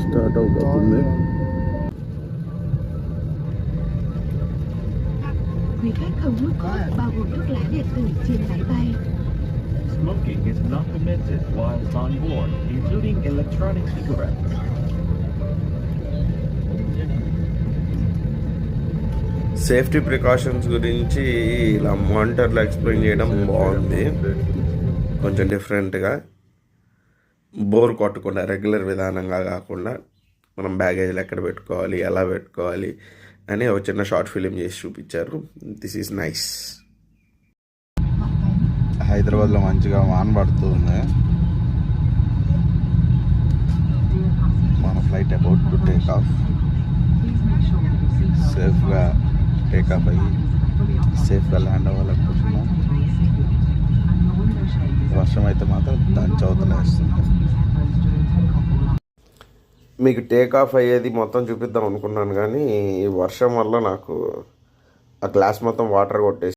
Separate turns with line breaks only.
Start అవుతుంది
Quý khách không hút thuốc bao gồm thuốc lá điện tử trên máy bay.
Smoking is not permitted whilst on board, including electronic cigarettes.
Safety precautions గురించి ఇలా మానిటర్లో explain చేయడం బాగుంది కొంచెం డిఫరెంట్గా bore కొట్టకుండా regular విధానంగా కాకుండా మనం బ్యాగేజ్లు ఎక్కడ పెట్టుకోవాలి ఎలా పెట్టుకోవాలి అని ఒక చిన్న షార్ట్ ఫిలిం చేసి చూపించారు. దిస్ ఈజ్ నైస్
హైదరాబాద్లో మంచిగా వాన పడుతుంది మన flight about to take off. సేఫ్గా టేక్ ఆఫ్ అయ్యి సేఫ్గా ల్యాండ్ అవ్వాలనుకుంటున్నాం. వర్షం అయితే మాత్రం దాని చదువుతలేస్తుంది
మీకు టేక్ ఆఫ్ అయ్యేది మొత్తం చూపిద్దాం అనుకున్నాను కానీ ఈ వర్షం వల్ల నాకు ఆ గ్లాస్ మొత్తం వాటర్ కొట్టేసి